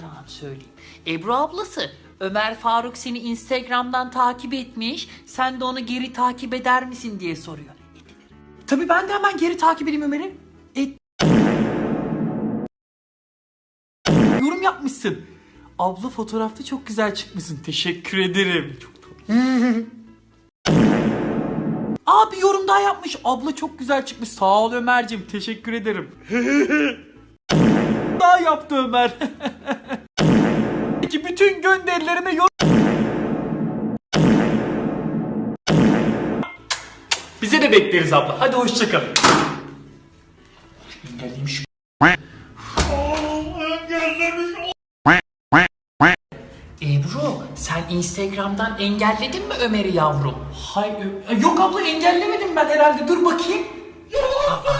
Tamam söyleyeyim. Ebru ablası Ömer Faruk seni Instagram'dan takip etmiş. Sen de onu geri takip eder misin diye soruyor. Tabii ben de hemen geri takip edeyim Ömer'i. Et. Yorum yapmışsın. Abla fotoğrafta çok güzel çıkmışsın. Teşekkür ederim. Çok tatlı. Abi yorum daha yapmış. Abla çok güzel çıkmış. Sağ ol Ömer'cim. Teşekkür ederim. daha yaptı Ömer. Peki bütün gönderilerime yorum... Bize de bekleriz abla. Hadi hoşçakalın. Engelleyeyim şu... Ebru sen Instagram'dan engelledin mi Ömer'i yavrum? Hayır. Yok abla engellemedim ben herhalde. Dur bakayım. Aa,